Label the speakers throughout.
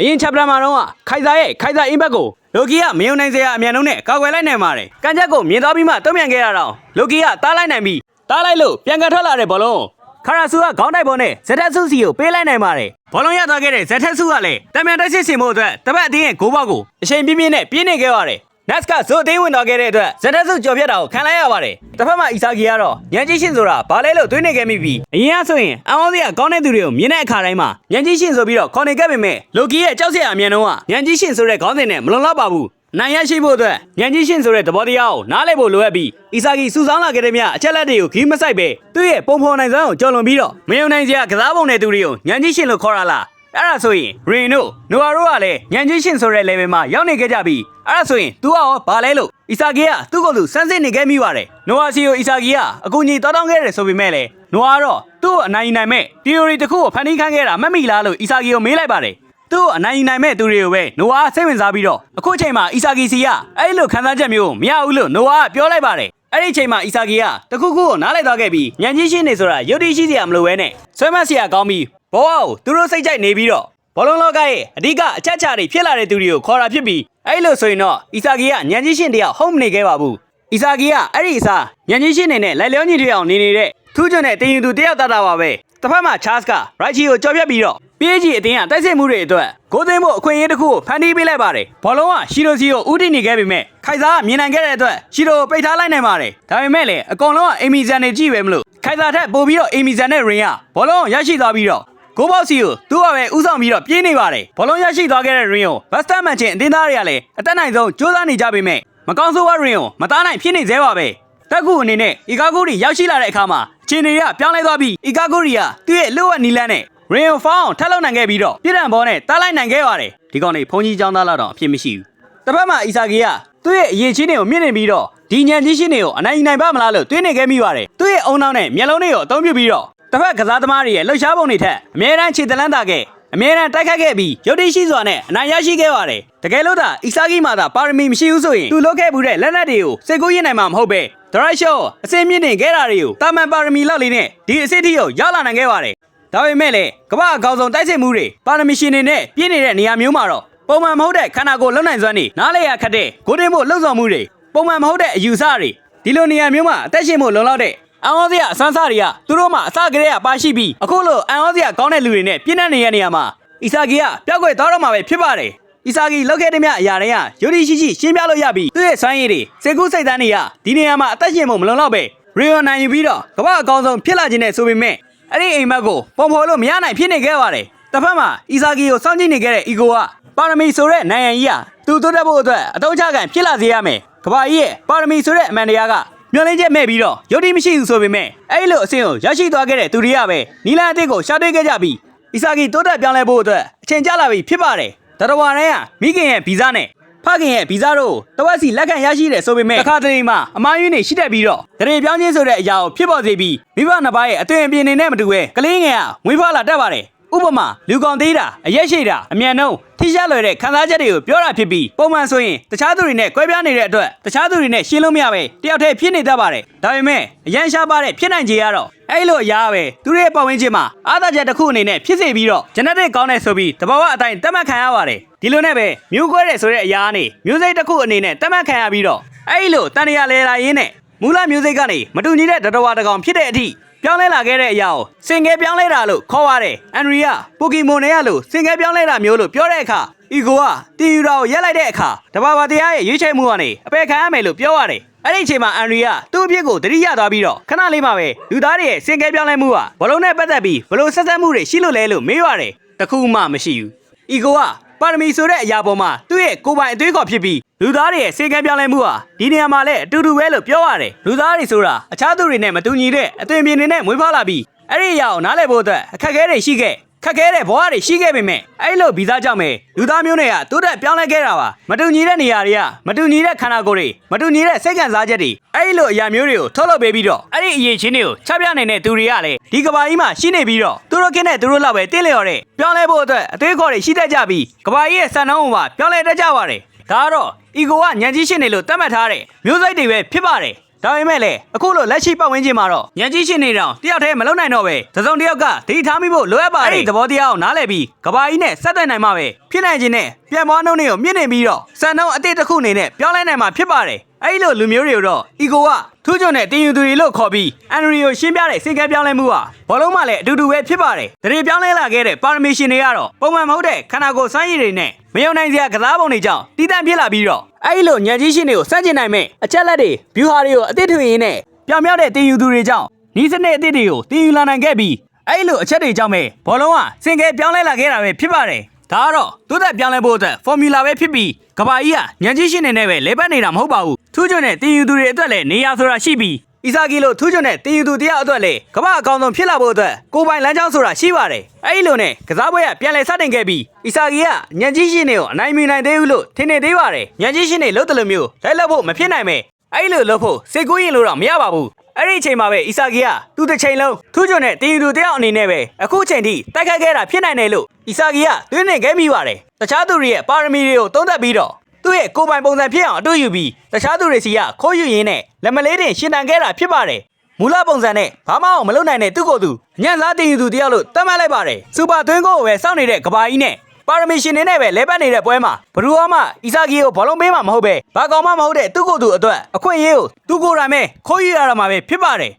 Speaker 1: အရင် chapter မှာတော့ခိုင်စာရဲ့ခိုင်စာအင်းဘက်ကိုလိုကီကမယုံနိုင်စရာအမြန်နှုန်းနဲ့ကောက်ွယ်လိုက်နိုင်ပါတယ်။ကန်ချက်ကိုမြင်သွားပြီးမှတုံ့ပြန်ခဲ့ရတော့လိုကီကတားလိုက်နိုင်ပြီးတားလိုက်လို့ပြန်ကန်ထွက်လာတဲ့ဘောလုံးခရာဆူကခေါင်းတိုက်ပေါ်နဲ့ဇက်တက်ဆုစီကိုပေးလိုက်နိုင်ပါတယ်။ဘောလုံးရသွားခဲ့တဲ့ဇက်တက်ဆုကလည်းတမန်တိုက်စစ်စင်ဖို့အတွက်တပတ်အတင်းရဲ့ဂိုးပေါက်ကိုအချိန်ပြင်းပြင်းနဲ့ပြင်းနေခဲ့ပါတယ်။ Nets ကဇိုအသေးဝင်သွားခဲ့တဲ့အတွက်ဇက်တက်ဆုကြော်ပြတ်တာကိုခံလိုက်ရပါတယ်။တစ်ဖက်မှာအီဆာဂီကတော့ညံကြီးရှင်ဆိုတာဘာလဲလို့တွေးနေခဲ့မိပြီးအရင်ကဆိုရင်အန်အောစရာကောင်းတဲ့သူတွေကိုမြင်တဲ့အခါတိုင်းမှာညံကြီးရှင်ဆိုပြီးတော့ခေါ်နေခဲ့ပေမဲ့လိုကီရဲ့ကြောက်စရာအမြန်တော့ကညံကြီးရှင်ဆိုတဲ့ခေါင်းစဉ်နဲ့မလုံလောက်ပါဘူး။နိုင်ရရှိဖို့အတွက်ညံကြီးရှင်ဆိုတဲ့သဘောတရားကိုနားလည်ဖို့လိုအပ်ပြီးအီဆာဂီစုဆောင်းလာခဲ့တဲ့မြအချက်လက်တွေကိုခီးမဆိုင်ပဲသူ့ရဲ့ပုံဖော်နိုင်စွမ်းကိုကြော်လွန်ပြီးတော့မယုံနိုင်စရာကစားပုံတဲ့သူတွေကိုညံကြီးရှင်လို့ခေါ်ရလား အဲ့ဒါဆိုရင်ရင်တို့နိုအာတို့ကလည်းညံကြီးရှင်ဆိုတဲ့ level မှာရောက်နေခဲ့ကြပြီအဲ့ဒါဆိုရင် तू ကရောဘာလဲလို့အီဆာဂီကသူ့ကိုယ်သူစမ်းစစ်နေခဲ့မိပါတယ်နိုအာစီကိုအီဆာဂီကအကူကြီးတောင်းတောင်းခဲ့တယ်ဆိုပေမဲ့လည်းနိုအာကတော့သူ့ကိုအနိုင်ယူနိုင်မဲ့ theory တစ်ခုကိုဖန်တီးခန့်ခဲ့တာမှတ်မိလားလို့အီဆာဂီကိုမေးလိုက်ပါတယ်သူ့ကိုအနိုင်ယူနိုင်မဲ့သူတွေကိုပဲနိုအာစိတ်ဝင်စားပြီးတော့အခုချိန်မှာအီဆာဂီစီကအဲ့လိုခံစားချက်မျိုးမရဘူးလို့နိုအာကပြောလိုက်ပါတယ်အဲ့ဒီချိန်မှာအီဆာဂီကတခုခုကိုနားလိုက်သွားခဲ့ပြီးညံကြီးရှင်းနေဆိုတာယုတ်တိရှိစရာမလိုပဲနဲ့ဆွဲမစရာကောင်းပြီး ဘောဝကိုသူတို့စိတ်ကြိုက်နေပြီးတော့ဘောလုံးလောကရဲ့အဓိကအချက်ချတွေဖြစ်လာတဲ့သူတွေကိုခေါ်တာဖြစ်ပြီးအဲ့လိုဆိုရင်တော့အီဆာဂီကညံကြီးရှင်းတယောက်ဟုတ်မနေခဲ့ပါဘူးအီဆာဂီကအဲ့ဒီအစားညံကြီးရှင်းနေနဲ့လိုက်လျောညီတွေအောင်နေနေတဲ့ထူးချွန်တဲ့တင်ယူသူတယောက်တတာပါပဲတစ်ဖက်မှာချားစ်ကရိုက်ချီကိုကြော်ပြတ်ပြီးတော့ပြေးကြီးအတင်းကတိုက်စစ်မှုတွေအတွက်ဂိုးသိမ်းဖို့အခွင့်အရေးတစ်ခုကိုဖန်တီးပေးလိုက်ပါတယ်ဘောလုံးကရှီရိုစီကိုဦးတည်နေခဲ့ပေမဲ့ခိုင်စာကမြင်နိုင်ခဲ့တဲ့အတွက်ရှီရိုကိုပိတ်ထားလိုက်နိုင်ပါတယ်ဒါပေမဲ့လည်းအကောင်လုံးကအီမီဇန်နေကြည့်ပဲမလို့ခိုင်စာထက်ပိုပြီးတော့အီမီဇန်နဲ့ရင်ကဘောလုံးကိုရရှိသွားပြီးတော့ ကိုဘောက်စီကိုသူ့ဘာပဲဥဆောင်ပြီးတော့ပြေးနေပါတယ်ဘောလုံးရရှိသွားခဲ့တဲ့ရင်ကိုဘတ်စတာမန်ချင်းအတင်းသားတွေကလည်းအတက်နိုင်ဆုံးစူးစမ်းနေကြပေမဲ့မကောင်းဆိုးဝါရင်ကိုမသားနိုင်ဖြစ်နေသေးပါပဲတက်ကူအနေနဲ့အီကာဂူရီရောက်ရှိလာတဲ့အခါမှာအချင်းတွေကပြောင်းလဲသွားပြီးအီကာဂူရီကသူ့ရဲ့လှုပ်ဝက်နီလန်းနဲ့ရင်ကိုဖောင်းအောင်ထပ်လောက်နိုင်ခဲ့ပြီးတော့ပြည်တံဘောနဲ့တားလိုက်နိုင်ခဲ့ပါတယ်ဒီကောင်လေးဖုန်ကြီးចောင်းသားလာတော့အဖြစ်မရှိဘူးတစ်ဖက်မှာအီဆာဂီကသူ့ရဲ့အရင်ချင်းတွေကိုမြင့်နေပြီးတော့ဒီညံကြီးရှင်းတွေကိုအနိုင်ယူနိုင်ပါမလားလို့တွေးနေခဲ့မိပါတယ်သူ့ရဲ့အုံနောက်နဲ့မျက်လုံးတွေကိုအသုံးပြုပြီးတော့ တစ်ဖက်ကစားသမားတွေရဲ့လှုပ်ရှားပုံတွေထက်အမြဲတမ်းခြေတလန်းတာခဲ့အမြဲတမ်းတိုက်ခတ်ခဲ့ပြီးရုပ်တည်ရှိစွာနဲ့အနိုင်ရရှိခဲ့ပါတယ်တကယ်လို့သာအီဆာဂီမာသာပါရမီမရှိဘူးဆိုရင်သူလုပ်ခဲ့မှုတဲ့လက်နက်တွေကိုစိတ်ကူးရင်နိုင်မှာမဟုတ်ပဲဒရိုက်ရှော့အစင်းမြင့်တင်ခဲ့တာတွေကိုတာမန်ပါရမီလောက်လေးနဲ့ဒီအစစ်အထိကိုရောက်လာနိုင်ခဲ့ပါတယ်ဒါပေမဲ့လည်းကမ္ဘာအကောင်းဆုံးတိုက်စစ်မှုတွေပါရမီရှင်တွေနဲ့ပြည့်နေတဲ့နေရာမျိုးမှာတော့ပုံမှန်မဟုတ်တဲ့ခန္ဓာကိုယ်လုံနိုင်စွမ်းတွေနားလေရခတ်တဲ့ကိုတင်ဖို့လှုပ်ဆောင်မှုတွေပုံမှန်မဟုတ်တဲ့အယူဆတွေဒီလိုနေရာမျိုးမှာအသက်ရှင်ဖို့လုံလောက်တဲ့ အန်ဩစရာအဆန်းစားတွေကသူတို့မှအစကတည်းကပါရှိပြီးအခုလိုအန်ဩစရာကောင်းတဲ့လူတွေနဲ့ပြည့်နှက်နေရနေရမှာအီဆာဂီကပျောက်ကွယ်သွားတော့မှာပဲဖြစ်ပါတယ်အီဆာဂီလောက်ခဲ့တဲ့မြအရာတွေကယုံကြည်ရှိရှိရှင်းပြလို့ရပြီးသူ့ရဲ့စွမ်းရည်တွေစေကူးစိတ်သားတွေကဒီနေရာမှာအသက်ရှင်ဖို့မလုံလောက်ပဲရီယိုနိုင်ယူပြီးတော့ကမ္ဘာအကောင်းဆုံးဖြစ်လာခြင်းနဲ့ဆိုပေမဲ့အဲ့ဒီအိမ်မက်ကိုပုံဖော်လို့မရနိုင်ဖြစ်နေခဲ့ပါတယ်တစ်ဖက်မှာအီဆာဂီကိုစောင့်ကြည့်နေခဲ့တဲ့အီကိုကပါရမီဆိုတဲ့နိုင်ငံကြီးကသူတိုးတက်ဖို့အတွက်အတုံးချကန်ဖြစ်လာစေရမယ်ကမ္ဘာကြီးရဲ့ပါရမီဆိုတဲ့အမှန်တရားက မျောလင်းချက်မဲ့ပြီးတော့ယုတ်တိမရှိဘူးဆိုပေမဲ့အဲ့လိုအဆင့်ကိုရရှိသွားခဲ့တဲ့သူတွေကပဲနီလန်အသစ်ကိုရှာတွေ့ခဲ့ကြပြီးအီဆာဂီတိုးတက်ပြောင်းလဲဖို့အတွက်အချိန်ကျလာပြီဖြစ်ပါတယ်တရဝါတိုင်းကမိခင်ရဲ့ဗီဇနဲ့ဖခင်ရဲ့ဗီဇတို့ကိုတဝက်စီလက်ခံရရှိတယ်ဆိုပေမဲ့တစ်ခါတလေမှာအမားယွင်းနေရှိတတ်ပြီးတော့တရေပြောင်းချင်းဆိုတဲ့အရာကိုဖြစ်ပေါ်စေပြီးမိဘနှစ်ပါးရဲ့အသွင်အပြင်နေနဲ့မတူပဲကလေးငယ်ကဝေးဖွားလာတတ်ပါတယ် ဥပမာလူကောင်သေးတာအရက်ရှိတာအမြန်နှုံးထိရှားလွယ်တဲ့ခံစားချက်တွေကိုပြောတာဖြစ်ပြီးပုံမှန်ဆိုရင်တခြားသူတွေနဲ့ကွဲပြားနေတဲ့အတွက်တခြားသူတွေနဲ့ရှင်းလို့မရပဲတယောက်တည်းဖြစ်နေတတ်ပါတယ်ဒါပေမဲ့အရန်ရှားပါတဲ့ဖြစ်နိုင်ခြေကတော့အဲ့လိုအရာပဲသူတို့ရဲ့ပတ်ဝန်းကျင်မှာအားသာချက်တစ်ခုအနေနဲ့ဖြစ်စေပြီးတော့ genetic ကောင်းတဲ့ဆိုပြီးတဘာဝအတိုင်းတတ်မှတ်ခံရပါတယ်ဒီလိုနဲ့ပဲမျိုးကွဲတဲ့ဆိုတဲ့အရာကနေမျိုးစိတ်တစ်ခုအနေနဲ့တတ်မှတ်ခံရပြီးတော့အဲ့လိုတန်ရလဲလာရင်းနဲ့မူလမျိုးစိတ်ကနေမတူညီတဲ့တတဝါတစ်ကောင်ဖြစ်တဲ့အထိ ပြောင်းလဲလာခဲ့တဲ့အရာကိုစင်ကဲပြောင်းလဲတာလို့ခေါ်ရတယ်။အန်ရီယာပိုကီမွန်တွေကလို့စင်ကဲပြောင်းလဲတာမျိုးလို့ပြောတဲ့အခါအီကိုကတီယူရာကိုရက်လိုက်တဲ့အခါတဘာဝတရားရဲ့ရွေးချယ်မှုကနေအပယ်ခံရမယ်လို့ပြောရတယ်။အဲ့ဒီအချိန်မှာအန်ရီယာသူ့အဖြစ်ကိုတတိယသွားပြီးတော့ခဏလေးမှပဲလူသားတွေရဲ့စင်ကဲပြောင်းလဲမှုကဘလုံးနဲ့ပတ်သက်ပြီးဘလို့ဆက်ဆက်မှုတွေရှိလို့လဲလို့မေးရတယ်။တခုမှမရှိဘူး။အီကိုက ပါရမီဆိုတဲ့အရာပေါ်မှာသူ့ရဲ့ကိုယ်ပိုင်အသွေးခေါ်ဖြစ်ပြီးလူသားတွေရဲ့စေကံပြောင်းလဲမှုဟာဒီနေရာမှာလည်းအတူတူပဲလို့ပြောရတယ်လူသားတွေဆိုတာအခြားသူတွေနဲ့မတူညီတဲ့အသွင်ပြင်တွေနဲ့မွေးဖွားလာပြီးအဲ့ဒီအရာကိုနားလည်ဖို့အတွက်အခက်အခဲတွေရှိခဲ့ ခက်ခဲတဲ့ဘဝတွေရှိခဲ့ပေမဲ့အဲ့လိုဗီဇကြောင့်ပဲလူသားမျိုးတွေကတိုးတက်ပြောင်းလဲခဲ့တာပါမတူညီတဲ့နေရာတွေကမတူညီတဲ့ခန္ဓာကိုယ်တွေမတူညီတဲ့စိတ်ခံစားချက်တွေအဲ့လိုအရာမျိုးတွေကိုထုတ်လုပ်ပေးပြီးတော့အဲ့ဒီအရေးချင်းတွေကိုချပြနိုင်တဲ့သူတွေကလည်းဒီကဘာကြီးမှာရှိနေပြီးတော့သူတို့ခင်းတဲ့သူတို့လောက်ပဲတင့်လျော်တဲ့ပြောင်းလဲဖို့အတွက်အသေးခေါ်တွေရှိတတ်ကြပြီးကဘာကြီးရဲ့စံနှုန်းမှာပြောင်းလဲတတ်ကြပါတယ်ဒါကတော့အီကိုကညံကြီးရှင်းနေလို့တတ်မှတ်ထားတဲ့မျိုးစိတ်တွေပဲဖြစ်ပါတယ် ဒါပေမဲ့လည်းအခုလိုလက်ရှိပတ်ဝန်းကျင်မှာတော့ညံကြီးရှင်နေတောင်တယောက်တည်းမလုံနိုင်တော့ပဲသစုံတစ်ယောက်ကဒိထားမိဖို့လိုအပ်ပါတယ်အဲ့ဒီသဘောတရားကိုနားလည်ပြီးကဘာကြီးနဲ့ဆက်သွယ်နိုင်မှာပဲဖြစ်နိုင်ခြင်းနဲ့ပြန်ပွားနှုံးတွေကိုမြင့်နေပြီးတော့စံနှုန်းအတိတ်တစ်ခုအနေနဲ့ပြောင်းလဲနိုင်မှာဖြစ်ပါတယ်အဲ့ဒီလိုလူမျိုးတွေကိုတော့အီကိုက ထူးချွန်တဲ့တင်ယူသူတွေလို့ခေါ်ပြီးအန်ဒရီကိုရှင်းပြတဲ့စိတ်ကဲပြောင်းလဲမှုဟာဘောလုံးမှလည်းအတူတူပဲဖြစ်ပါတယ်တရေပြောင်းလဲလာခဲ့တဲ့ပါရမီရှင်တွေကတော့ပုံမှန်မဟုတ်တဲ့ခန္ဓာကိုယ်စွမ်းရည်တွေနဲ့မယုံနိုင်စရာကစားပုံတွေကြောင့်တည်တံ့ဖြစ်လာပြီးတော့အဲ့ဒီလိုညံကြီးရှင်တွေကိုစန့်ကျင်နိုင်မဲ့အချက်လက်တွေဘျူဟာတွေကိုအသစ်ထွင်ရင်းနဲ့ပြောင်မြောက်တဲ့တင်ယူသူတွေကြောင့်ဤစနစ်အသစ်တွေကိုတင်ယူလာနိုင်ခဲ့ပြီးအဲ့ဒီလိုအချက်တွေကြောင့်ပဲဘောလုံးကစင်ကဲပြောင်းလဲလာခဲ့တာပဲဖြစ်ပါတယ်ဒါကတော့သူ့သက်ပြောင်းလဲဖို့အတွက် formula ပဲဖြစ်ပြီးကဘာကြီးကညံကြီးရှင်နေနဲ့ပဲလဲပတ်နေတာမဟုတ်ပါဘူး ထူးချွန်တဲ့တင်ယူသူတွေအတွက်လည်းနေရာဆိုတာရှိပြီးအီစာကီလိုထူးချွန်တဲ့တင်ယူသူတရားအတွက်လည်းကမ္ဘာအကောင်ဆုံးဖြစ်လာဖို့အတွက်ကိုယ်ပိုင်လမ်းကြောင်းဆိုတာရှိပါတယ်အဲ့ဒီလိုနဲ့ကစားပွဲကပြန်လဲစတင်ခဲ့ပြီးအီစာကီကညံကြီးရှင်တွေကိုအနိုင်မီနိုင်သေးဘူးလို့ထင်နေသေးပါတယ်ညံကြီးရှင်တွေလို့တလို့မျိုးလိုက်လောက်ဖို့မဖြစ်နိုင်ပဲအဲ့ဒီလိုလုပ်ဖို့စိတ်ကူးရင်လို့တော့မရပါဘူးအဲ့ဒီအချိန်မှာပဲအီစာကီကသူ့တစ်ချိန်လုံးထူးချွန်တဲ့တင်ယူသူတယောက်အနေနဲ့ပဲအခုချိန်ထိတိုက်ခိုက်ခဲ့တာဖြစ်နိုင်တယ်လို့အီစာကီကတွင်းနေခဲ့မိပါတယ်တခြားသူတွေရဲ့ပါရမီတွေကိုသုံးသပ်ပြီးတော့ သူ့ရဲ့ကိုယ်ပိုင်ပုံစံဖြစ်အောင်အတူယူပြီးတခြားသူတွေစီကခိုးယူရင်းနဲ့လက်မလေးတင်ရှင်တန်ခဲ့တာဖြစ်ပါတယ်မူလပုံစံနဲ့ဘာမှအောင်မလုပ်နိုင်တဲ့သူ့ကိုယ်သူညံ့စားတင်ယူသူတယောက်လို့တတ်မှတ်လိုက်ပါတယ်စူပါသွင်းကိုပဲစောင့်နေတဲ့ကဘာကြီးနဲ့ပါရမီရှင်နေနဲ့ပဲလဲပတ်နေတဲ့ပွဲမှာဘရူအားမှအီစာကီကိုဘောလုံးပေးမှာမဟုတ်ပဲဘာကောင်မှမဟုတ်တဲ့သူ့ကိုယ်သူအတွက်အခွင့်အရေးကိုသူ့ကိုယ်တိုင်ပဲခိုးယူရတာမှာပဲဖြစ်ပါတယ်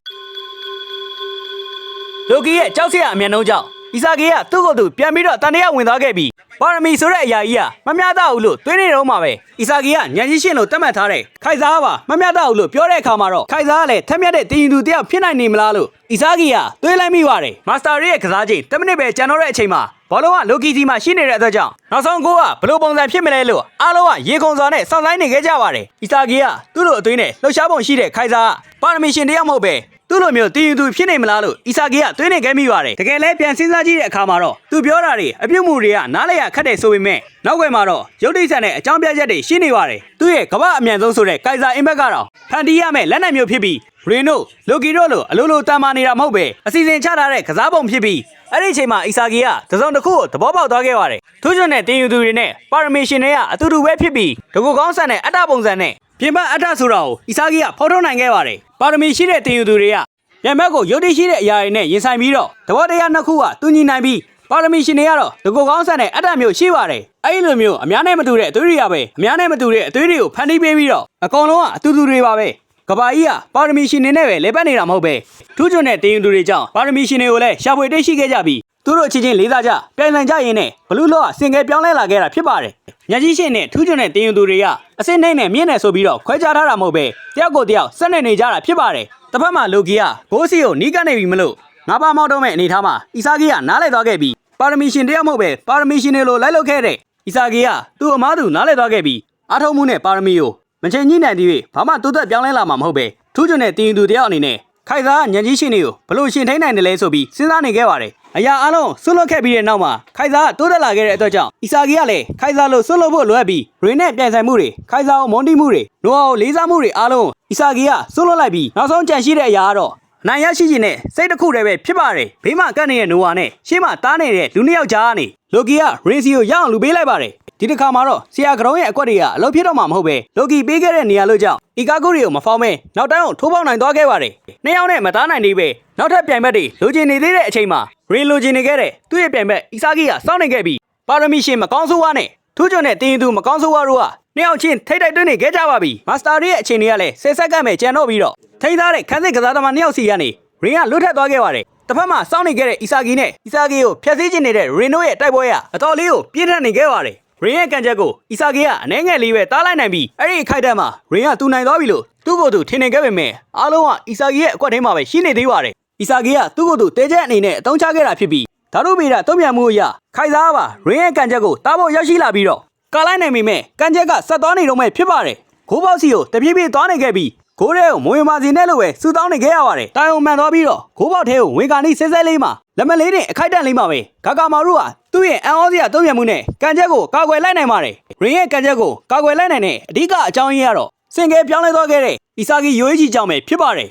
Speaker 1: လိုကီရဲ့ကြောက်စရာအမျက်နှုံးကြောင့်အီစာကီကသူ့ကိုယ်သူပြန်ပြီးတော့တန်တရားဝင်သွားခဲ့ပြီး ပါရမီဆိုတဲ့အရာကြီးကမမျှတဘူးလို့တွေးနေတော့မှာပဲအီစာကီကညံကြီးရှင်လို့တတ်မှတ်ထားတဲ့ခိုင်စားပါမမျှတဘူးလို့ပြောတဲ့အခါမှာတော့ခိုင်စားကလည်းထက်မြက်တဲ့တင်ယူသူတယောက်ဖြစ်နိုင်နေမလားလို့အီစာကီကတွေးလိုက်မိပါတယ်မာစတာရဲ့ကစားချိန်10မိနစ်ပဲကျန်တော့တဲ့အချိန်မှာ ဘောလုံးကလိုကီစီမှာရှိနေတဲ့အတွက်ကြောင့်နောက်ဆုံးကိုကဘလို့ပုံစံဖြစ်မလဲလို့အားလုံးကရေခုံစွာနဲ့စောင့်ဆိုင်နေခဲ့ကြပါတယ်အီစာကီကသူ့လိုအသွေးနဲ့လှုပ်ရှားပုံရှိတဲ့ခိုင်စားကပါရမီရှင်တယောက်မဟုတ်ပဲသူ့လိုမျိုးတင်ယူသူဖြစ်နေမလားလို့အီစာကီကတွေးနေခဲ့မိပါတယ်တကယ်လဲပြန်စဉ်းစားကြည့်တဲ့အခါမှာတော့သူပြောတာတွေအပြုတ်မှုတွေကနားလည်ရခက်တယ်ဆိုပေမဲ့နောက်ွယ်မှာတော့ရုပ်တိတ်ဆန်တဲ့အကြောင်းပြချက်တွေရှင်းနေပါတယ်သူ့ရဲ့ကမ္ဘာအမြန်ဆုံးဆိုတဲ့ကိုင်ဆာအင်ဘက်ကတော့ဖန်တီးရမယ့်လက်နက်မျိုးဖြစ်ပြီး ရင်နိုလိုကီတို့လိုအလိုလိုတန်မာနေတာမဟုတ်ပဲအစီအစဉ်ချထားတဲ့ကစားပုံဖြစ်ပြီးအဲ့ဒီအချိန်မှာအီစာကီကသစုံတစ်ခုကိုသဘောပေါက်သွားခဲ့ပါတယ်သူကျွန်းနဲ့တင်ယူသူတွေနဲ့ပါရမီရှင်တွေကအတူတူပဲဖြစ်ပြီးတကူကောင်းဆန်တဲ့အတ္တပုံစံနဲ့ပြင်ပအတ္တဆိုတာကိုအီစာကီကဖော်ထုတ်နိုင်ခဲ့ပါတယ်ပါရမီရှိတဲ့တင်ယူသူတွေကပြန်ဘက်ကိုရုပ်တည်ရှိတဲ့အရာတွေနဲ့ရင်ဆိုင်ပြီးတော့တဘောတရားနှစ်ခုကတူညီနိုင်ပြီးပါရမီရှင်တွေကတော့တကူကောင်းဆန်တဲ့အတ္တမျိုးရှိပါတယ်အဲ့ဒီလိုမျိုးအများနဲ့မတူတဲ့အသွေးတွေကပဲအများနဲ့မတူတဲ့အသွေးတွေကိုဖန်တီးပေးပြီးတော့အကောင်လုံးကအတူတူတွေပါပဲ ကဘာကြီးကပါရမီရှင်တွေနဲ့ပဲလဲပတ်နေတာမဟုတ်ပဲထူးချွန်တဲ့တင်းယူသူတွေကြောင့်ပါရမီရှင်တွေကိုလည်းရှာဖွေတွေ့ရှိခဲ့ကြပြီးသူတို့အချင်းချင်းလေးစားကြပြိုင်ဆိုင်ကြရင်းနဲ့ဘလူးလော့ကစင်ကဲပြောင်းလဲလာခဲ့တာဖြစ်ပါတယ်ညကြီးရှင်နဲ့ထူးချွန်တဲ့တင်းယူသူတွေကအစစ်နှိမ့်နဲ့မြင့်နေဆိုပြီးတော့ခွဲခြားထားတာမဟုတ်ပဲတယောက်ကိုတယောက်ဆက်နေနေကြတာဖြစ်ပါတယ်တစ်ဖက်မှာလိုကီကဂိုးစီကိုနီးကနေပြီမလို့ငါးပါးမောက်တော့မဲ့အနေထားမှာအီစာကီကနားလဲသွားခဲ့ပြီးပါရမီရှင်တယောက်မဟုတ်ပဲပါရမီရှင်တွေလိုလိုက်လုပ်ခဲ့တဲ့အီစာကီကသူ့အမားသူနားလဲသွားခဲ့ပြီးအားထုတ်မှုနဲ့ပါရမီကို မချင်ညှိနိုင်သေး၍ဘာမှတိုးတက်ပြောင်းလဲလာမှာမဟုတ်ပဲထူးချွန်တဲ့တင်းယူသူတယောက်အနေနဲ့ခိုင်သားကညံကြီးရှင်တွေကိုဘလို့ရှင်ထိန်နိုင်တယ်လဲဆိုပြီးစဉ်းစားနေခဲ့ပါတယ်အရာအလုံးဆွတ်လွတ်ခဲ့ပြီးတဲ့နောက်မှာခိုင်သားကတိုးတက်လာခဲ့တဲ့အတွက်ကြောင့်အီစာကီကလည်းခိုင်သားလို့ဆွတ်လွတ်ဖို့လိုအပ်ပြီးရင်းနဲ့ပြန်ဆိုင်မှုတွေခိုင်သားကိုမွန်တီမှုတွေနိုအာကိုလေးစားမှုတွေအားလုံးအီစာကီကဆွတ်လွတ်လိုက်ပြီးနောက်ဆုံးကြံရှိတဲ့အရာကတော့နိုင်ရရှိခြင်းနဲ့စိတ်တစ်ခုတည်းပဲဖြစ်ပါတယ်ဘေးမှာကတ်နေတဲ့နိုအာနဲ့ရှေ့မှာတားနေတဲ့လူနှစ်ယောက်ကြားကနေလိုကီကရင်စီကိုရအောင်လူပေးလိုက်ပါတယ် ဒီတစ်ခါမှာတော့ဆရာကရုံးရဲ့အကွက်တွေကအလုပ်ဖြစ်တော့မှာမဟုတ်ပဲလိုကီပေးခဲ့တဲ့နေရာလို့ကြောင့်အီကာဂုတွေကိုမဖောင်းမဲနောက်တိုင်းကိုထိုးပေါက်နိုင်သွားခဲ့ပါတယ်နှစ်ယောက်နဲ့မသားနိုင်သေးပဲနောက်ထပ်ပြိုင်ဘက်တွေလိုချင်နေသေးတဲ့အချိန်မှာရင်လိုချင်နေခဲ့တဲ့သူ့ရဲ့ပြိုင်ဘက်အီဆာဂီကစောင့်နေခဲ့ပြီးပါရမီရှင်မကောင်းဆိုးဝါးနဲ့ထူးချွန်တဲ့တင်းရင်သူမကောင်းဆိုးဝါးတို့ကနှစ်ယောက်ချင်းထိတ်တိုက်တွင်းနေခဲ့ကြပါပြီမာစတာရဲ့အချိန်တွေကလည်းဆယ်ဆက်ကမဲ့ကြံတော့ပြီးတော့ထိန်းသားတဲ့ခန်းစစ်ကစားသမားနှစ်ယောက်စီကနေရင်ကလွတ်ထက်သွားခဲ့ပါတယ်တစ်ဖက်မှာစောင့်နေခဲ့တဲ့အီဆာဂီနဲ့အီဆာဂီကိုဖျက်ဆီးခြင်းနေတဲ့ရင်နိုရဲ့တိုက်ပွဲကအတော်လေးကိုပြင်းထန်နေခဲ့ပါတယ် ရင်ရဲ့ကန်ချက်ကိုအီဆာဂီကအနှဲငယ်လေးပဲတားလိုက်နိုင်ပြီးအဲ့ဒီအခိုက်အတန့်မှာရင်ကတူနိုင်သွားပြီလို့သူ့ကိုယ်သူထင်နေခဲ့ပေမဲ့အားလုံးကအီဆာဂီရဲ့အကွက်ထဲမှာပဲရှိနေသေးပါတယ်အီဆာဂီကသူ့ကိုယ်သူတဲချက်အနေနဲ့အတုံးချခဲ့တာဖြစ်ပြီးဒါတို့ဗီတာတုံ့ပြန်မှုအရခိုင်စားပါရင်ရဲ့ကန်ချက်ကိုတားဖို့ရောက်ရှိလာပြီးတော့ကာလိုက်နိုင်ပေမဲ့ကန်ချက်ကဆက်သွားနေတော့မဲ့ဖြစ်ပါတယ်ဂိုးပေါက်စီကိုတပြေးပြေးသွားနေခဲ့ပြီးဂိုးထဲကိုမဝင်ပါစီနဲ့လို့ပဲစူတောင်းနေခဲ့ရပါတယ်တိုင်အောင်မှန်သွားပြီးတော့ဂိုးပေါက်ထဲကိုဝင်ကာနီဆဲဆဲလေးမှာလက်မလေးတင်အခိုက်တန့်လေးမှာပဲဂါဂါမာရုက သူ့ရဲ့အန်အောစရာတုံ့ပြန်မှုနဲ့ကန်ချက်ကိုကာကွယ်လိုက်နိုင်ပါတယ်ရင်ရဲ့ကန်ချက်ကိုကာကွယ်လိုက်နိုင်တဲ့အဓိကအကြောင်းရင်းကတော့စင်ကဲပြောင်းလဲသွားခဲ့တဲ့အီစာဂီယိုအေဂျီကြောင့်ပဲဖြစ်ပါတယ်